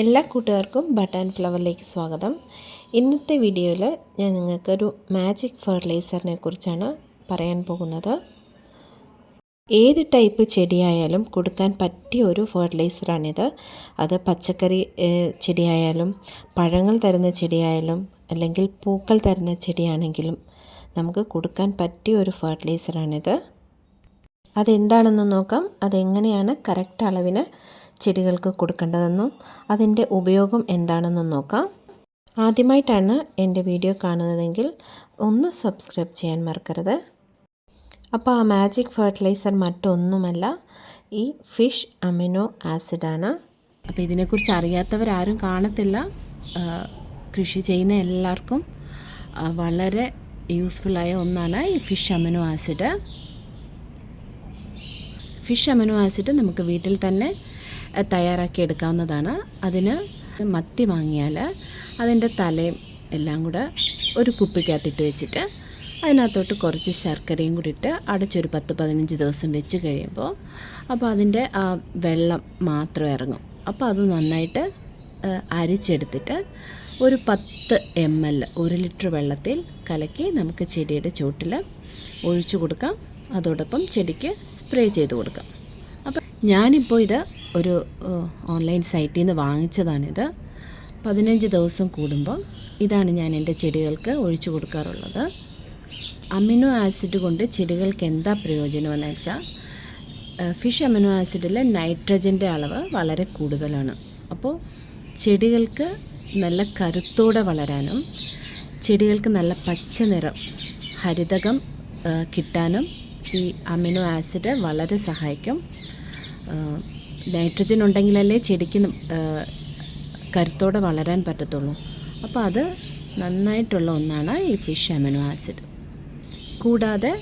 എല്ലാ കൂട്ടുകാർക്കും ബട്ടൺ ഫ്ലവറിലേക്ക് സ്വാഗതം. ഇന്നത്തെ വീഡിയോയിൽ ഞാൻ നിങ്ങൾക്കൊരു മാജിക് ഫെർട്ടിലൈസറിനെ കുറിച്ചാണ് പറയാൻ പോകുന്നത്. ഏത് ടൈപ്പ് ചെടിയായാലും കൊടുക്കാൻ പറ്റിയ ഒരു ഫെർട്ടിലൈസറാണിത് അത് പച്ചക്കറി ചെടിയായാലും പഴങ്ങൾ തരുന്ന ചെടിയായാലും അല്ലെങ്കിൽ പൂക്കൾ തരുന്ന ചെടിയാണെങ്കിലും നമുക്ക് കൊടുക്കാൻ പറ്റിയ ഒരു ഫെർട്ടിലൈസറാണിത് അതെന്താണെന്ന് നോക്കാം. അതെങ്ങനെയാണ് കറക്റ്റ് അളവിന് ചെടികൾക്ക് കൊടുക്കേണ്ടതെന്നും അതിന്റെ ഉപയോഗം എന്താണെന്നും നോക്കാം. ആദ്യമായിട്ടാണ് എന്റെ വീഡിയോ കാണുന്നതെങ്കിൽ ഒന്ന് സബ്സ്ക്രൈബ് ചെയ്യാൻ മറക്കരുത്. അപ്പോൾ ആ മാജിക് ഫെർട്ടിലൈസർ മറ്റൊന്നുമല്ല ഈ ഫിഷ് അമിനോ ആസിഡാണ് അപ്പോൾ ഇതിനെക്കുറിച്ച് അറിയാത്തവരാരും കാണത്തില്ല. കൃഷി ചെയ്യുന്ന എല്ലാവർക്കും വളരെ യൂസ്ഫുള്ളായ ഒന്നാണ് ഈ fish amino acid fish amino acid നമുക്ക് വീട്ടിൽ തന്നെ തയ്യാറാക്കി എടുക്കാവുന്നതാണ്. അതിന് മത്തി വാങ്ങിയാൽ അതിന്റെ തലയും എല്ലാം കൂടെ ഒരു കുപ്പിക്കകത്തിട്ട് വെച്ചിട്ട് അതിനകത്തോട്ട് കുറച്ച് ശർക്കരയും കൂടി ഇട്ട് അടച്ചൊരു പത്ത് പതിനഞ്ച് ദിവസം വെച്ച് കഴിയുമ്പോൾ അപ്പോൾ അതിന്റെ ആ വെള്ളം മാത്രം ഇറങ്ങും. അപ്പോൾ അത് നന്നായിട്ട് അരിച്ചെടുത്തിട്ട് ഒരു പത്ത് എം എൽ ഒരു ലിറ്റർ വെള്ളത്തിൽ കലക്കി നമുക്ക് ചെടിയുടെ ചുവട്ടിൽ ഒഴിച്ചു കൊടുക്കാം. അതോടൊപ്പം ചെടിക്ക് സ്പ്രേ ചെയ്ത് കൊടുക്കാം. അപ്പം ഞാനിപ്പോൾ ഇത് ഒരു ഓൺലൈൻ സൈറ്റിൽ നിന്ന് വാങ്ങിച്ചതാണിത്. പതിനഞ്ച് ദിവസം കൂടുമ്പോൾ ഇതാണ് ഞാൻ എന്റെ ചെടികൾക്ക് ഒഴിച്ചു കൊടുക്കാറുള്ളത്. അമിനോ ആസിഡ് കൊണ്ട് ചെടികൾക്ക് എന്താ പ്രയോജനമെന്ന് വെച്ചാൽ ഫിഷ് അമിനോ ആസിഡിൽ നൈട്രജന്റെ അളവ് വളരെ കൂടുതലാണ്. അപ്പോൾ ചെടികൾക്ക് നല്ല കരുത്തോടെ വളരാനും ചെടികൾക്ക് നല്ല പച്ച നിറം ഹരിതകം കിട്ടാനും ഈ അമിനോ ആസിഡ് വളരെ സഹായിക്കും. നൈട്രജൻ ഉണ്ടെങ്കിലല്ലേ ചെടിക്ക് കരുത്തോടെ വളരാൻ പറ്റത്തുള്ളൂ. അപ്പോൾ അത് നന്നായിട്ടുള്ള ഒന്നാണ് ഈ ഫിഷ് അമിനോ ആസിഡ് കൂടാതെ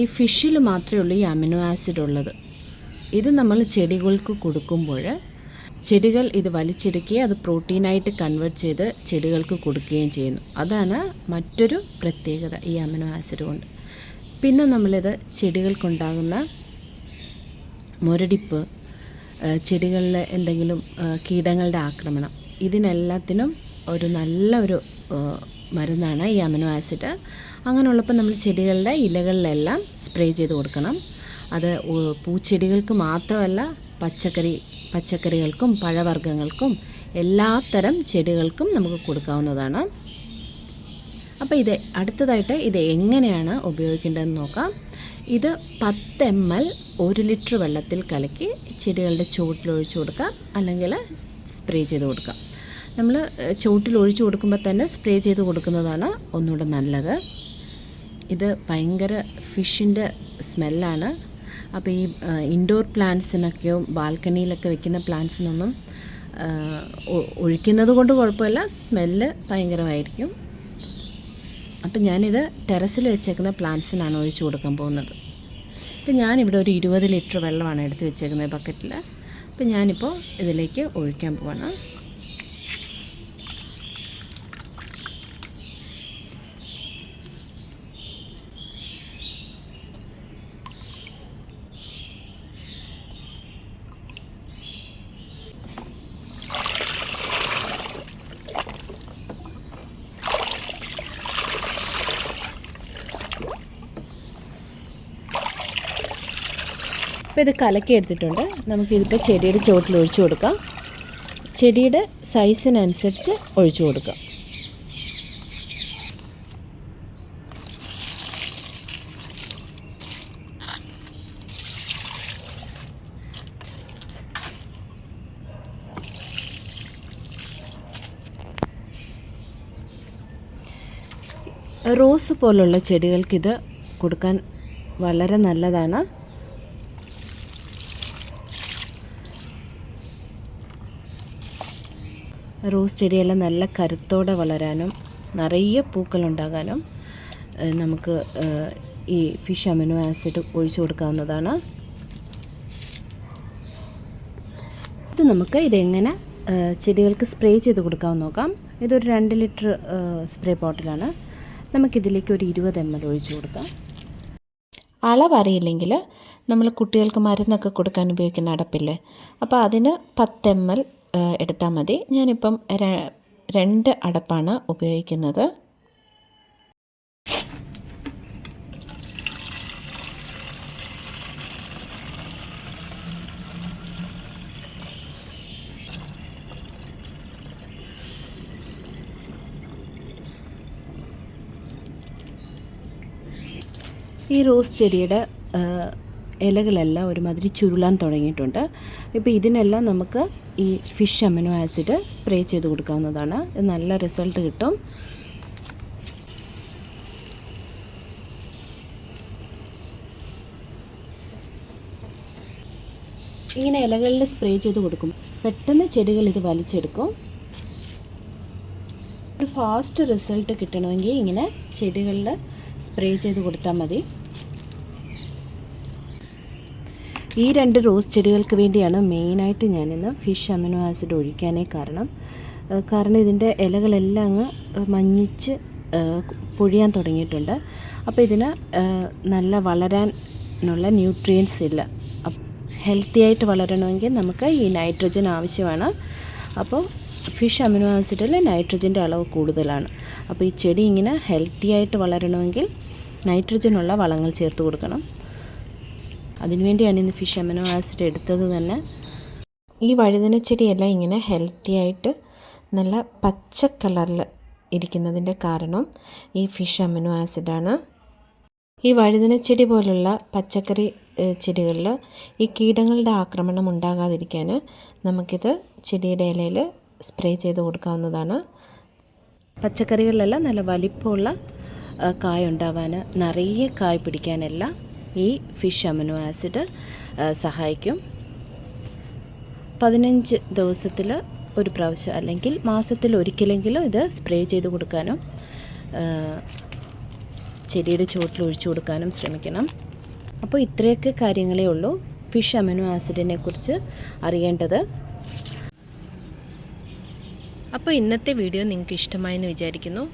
ഈ ഫിഷിൽ മാത്രമേ ഉള്ളൂ ഈ അമിനോ ആസിഡ് ഉള്ളത്. ഇത് നമ്മൾ ചെടികൾക്ക് കൊടുക്കുമ്പോൾ ചെടികൾ ഇത് വലിച്ചെടുക്കുകയും അത് പ്രോട്ടീനായിട്ട് കൺവേർട്ട് ചെയ്ത് ചെടികൾക്ക് കൊടുക്കുകയും ചെയ്യുന്നു. അതാണ് മറ്റൊരു പ്രത്യേകത ഈ അമിനോ ആസിഡ് കൊണ്ട്. പിന്നെ നമ്മളിത് ചെടികൾക്കുണ്ടാകുന്ന മുരടിപ്പ് ചെടികളിലെ എന്തെങ്കിലും കീടങ്ങളുടെ ആക്രമണം. ഇതിനെല്ലാത്തിനും ഒരു നല്ല ഒരു മരുന്നാണ് ഈ അമിനോ ആസിഡ്. അങ്ങനെയുള്ളപ്പോൾ നമ്മൾ ചെടികളുടെ ഇലകളിലെല്ലാം സ്പ്രേ ചെയ്ത് കൊടുക്കണം. അത് പൂച്ചെടികൾക്ക് മാത്രമല്ല പച്ചക്കറി പച്ചക്കറികൾക്കും പഴവർഗങ്ങൾക്കും എല്ലാത്തരം ചെടികൾക്കും നമുക്ക് കൊടുക്കാവുന്നതാണ്. അപ്പോൾ ഇത് അടുത്തതായിട്ട് ഇത് എങ്ങനെയാണ് ഉപയോഗിക്കേണ്ടതെന്ന് നോക്കാം. ഇത് പത്ത് എം എൽ ഒരു ലിറ്റർ വെള്ളത്തിൽ കലക്കി ചെടികളുടെ ചുവട്ടിൽ ഒഴിച്ചു കൊടുക്കുക അല്ലെങ്കിൽ സ്പ്രേ ചെയ്ത് കൊടുക്കുക നമ്മൾ ചുവട്ടിൽ ഒഴിച്ചു കൊടുക്കുമ്പോൾ തന്നെ സ്പ്രേ ചെയ്ത് കൊടുക്കുന്നതാണ് ഒന്നുകൂടെ നല്ലത്. ഇത് ഭയങ്കര ഫിഷിന്റെ സ്മെല്ലാണ്. അപ്പോൾ ഈ ഇൻഡോർ പ്ലാന്റ്സിനൊക്കെയോ ബാൽക്കണിയിലൊക്കെ വെക്കുന്ന പ്ലാന്റ്സിനൊന്നും ഒഴിക്കുന്നത് കൊണ്ട് കുഴപ്പമില്ല. സ്മെല്ല് ഭയങ്കരമായിരിക്കും. അപ്പം ഞാനിത് ടെറസിൽ വെച്ചേക്കുന്ന പ്ലാന്റ്സിനാണ് ഒഴിച്ചു കൊടുക്കാൻ പോകുന്നത്. ഇപ്പം ഞാനിവിടെ ഒരു ഇരുപത് ലിറ്റർ വെള്ളമാണ് എടുത്ത് വെച്ചേക്കുന്നത് ബക്കറ്റിൽ. അപ്പം ഞാനിപ്പോൾ ഇതിലേക്ക് ഒഴിക്കാൻ പോവാണ്. അപ്പോൾ ഇത് കലക്കി എടുത്തിട്ടുണ്ട്. നമുക്കിതിപ്പോൾ ചെടിയുടെ ചുവട്ടിൽ ഒഴിച്ചു കൊടുക്കാം. ചെടിയുടെ സൈസിനനുസരിച്ച് ഒഴിച്ചു കൊടുക്കാം. റോസ് പോലുള്ള ചെടികൾക്കിത് കൊടുക്കാൻ വളരെ നല്ലതാണ്. റോസ് ചെടിയെല്ലാം നല്ല കരുത്തോടെ വളരാനും നിറയെ പൂക്കളുണ്ടാകാനും നമുക്ക് ഈ ഫിഷ് അമിനോ ആസിഡ് ഒഴിച്ചു കൊടുക്കാവുന്നതാണ്. ഇത് നമുക്ക് ഇതെങ്ങനെ ചെടികൾക്ക് സ്പ്രേ ചെയ്ത് കൊടുക്കാമെന്ന് നോക്കാം. ഇതൊരു രണ്ട് ലിറ്റർ സ്പ്രേ ബോട്ടിലാണ്. നമുക്കിതിലേക്ക് ഒരു ഇരുപത് എം എൽ ഒഴിച്ചു കൊടുക്കാം. അളവറിയില്ലെങ്കിൽ നമ്മൾ കുട്ടികൾക്ക് മരുന്നൊക്കെ കൊടുക്കാൻ ഉപയോഗിക്കുന്ന അടപ്പില്ലേ? അപ്പോൾ അതിന് പത്ത് എം എൽ എടുത്താൽ മതി. ഞാനിപ്പം രണ്ട് അടപ്പാണ് ഉപയോഗിക്കുന്നത്. ഈ റോസ് ചെടിയുടെ ഇലകളെല്ലാം ഒരുമാതിരി ചുരുളാൻ തുടങ്ങിയിട്ടുണ്ട്. ഇപ്പോൾ ഇതിനെല്ലാം നമുക്ക് ഈ ഫിഷ് അമിനോ ആസിഡ് സ്പ്രേ ചെയ്ത് കൊടുക്കാവുന്നതാണ്. നല്ല റിസൾട്ട് കിട്ടും. ഇങ്ങനെ ഇലകളിൽ സ്പ്രേ ചെയ്ത് കൊടുക്കും. പെട്ടെന്ന് ചെടികൾ ഇത് വലിച്ചെടുക്കും. ഒരു ഫാസ്റ്റ് റിസൾട്ട് കിട്ടണമെങ്കിൽ ഇങ്ങനെ ചെടികളിൽ സ്പ്രേ ചെയ്ത് കൊടുത്താൽ മതി. ഈ രണ്ട് റോസ് ചെടികൾക്ക് വേണ്ടിയാണ് മെയിനായിട്ട് ഞാനിന്ന് ഫിഷ് അമിനോ ആസിഡ് ഒഴിക്കാനേ കാരണം. കാരണം ഇതിന്റെ ഇലകളെല്ലാം അങ്ങ് മഞ്ഞിച്ച് പൊഴിയാൻ തുടങ്ങിയിട്ടുണ്ട്. അപ്പോൾ ഇതിന് നല്ല വളരാനുള്ള ന്യൂട്രിയൻസ് ഇല്ല. ഹെൽത്തി ആയിട്ട് വളരണമെങ്കിൽ നമുക്ക് ഈ നൈട്രജൻ ആവശ്യമാണ്. അപ്പോൾ ഫിഷ് അമിനോ ആസിഡിൽ നൈട്രജന്റെ അളവ് കൂടുതലാണ്. അപ്പോൾ ഈ ചെടി ഇങ്ങനെ ഹെൽത്തി ആയിട്ട് വളരണമെങ്കിൽ നൈട്രജനുള്ള വളങ്ങൾ ചേർത്ത് കൊടുക്കണം. അതിനുവേണ്ടിയാണ് ഇന്ന് ഫിഷ് അമിനോ ആസിഡ് എടുത്തത് തന്നെ. ഈ വഴുതന ചെടിയെല്ലാം ഇങ്ങനെ ഹെൽത്തി ആയിട്ട് നല്ല പച്ച കളറിൽ ഇരിക്കുന്നതിന്റെ കാരണം ഈ ഫിഷ് അമിനോ ആസിഡാണ് ഈ വഴുതന ചെടി പോലുള്ള പച്ചക്കറി ചെടികളിൽ ഈ കീടങ്ങളുടെ ആക്രമണം ഉണ്ടാകാതിരിക്കാൻ നമുക്കിത് ചെടിയുടെ ഇലയിൽ സ്പ്രേ ചെയ്ത് കൊടുക്കാവുന്നതാണ്. പച്ചക്കറികളിലെല്ലാം നല്ല വലിപ്പമുള്ള കായ ഉണ്ടാവാൻ നിറയെ കായ് പിടിക്കാനെല്ലാം ഈ ഫിഷ് അമിനോ ആസിഡ് സഹായിക്കും. പതിനഞ്ച് ദിവസത്തിൽ ഒരു പ്രാവശ്യം അല്ലെങ്കിൽ മാസത്തിൽ ഒരിക്കലെങ്കിലും ഇത് സ്പ്രേ ചെയ്ത് കൊടുക്കാനും ചെടിയുടെ ചുവട്ടിൽ ഒഴിച്ചു കൊടുക്കാനും ശ്രമിക്കണം. അപ്പോൾ ഇത്രയൊക്കെ കാര്യങ്ങളേ ഉള്ളൂ ഫിഷ് അമിനോ ആസിഡിനെ കുറിച്ച് അറിയേണ്ടത്. അപ്പോൾ ഇന്നത്തെ വീഡിയോ നിങ്ങൾക്ക് ഇഷ്ടമായെന്ന് വിചാരിക്കുന്നു.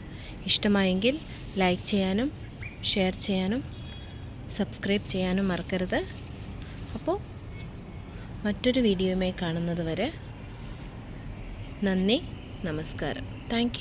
ഇഷ്ടമായെങ്കിൽ ലൈക്ക് ചെയ്യാനും ഷെയർ ചെയ്യാനും സബ്സ്ക്രൈബ് ചെയ്യാനും മറക്കരുത്. അപ്പോൾ മറ്റൊരു വീഡിയോയുമായി കാണുന്നത് വരെ നന്ദി നമസ്കാരം. താങ്ക്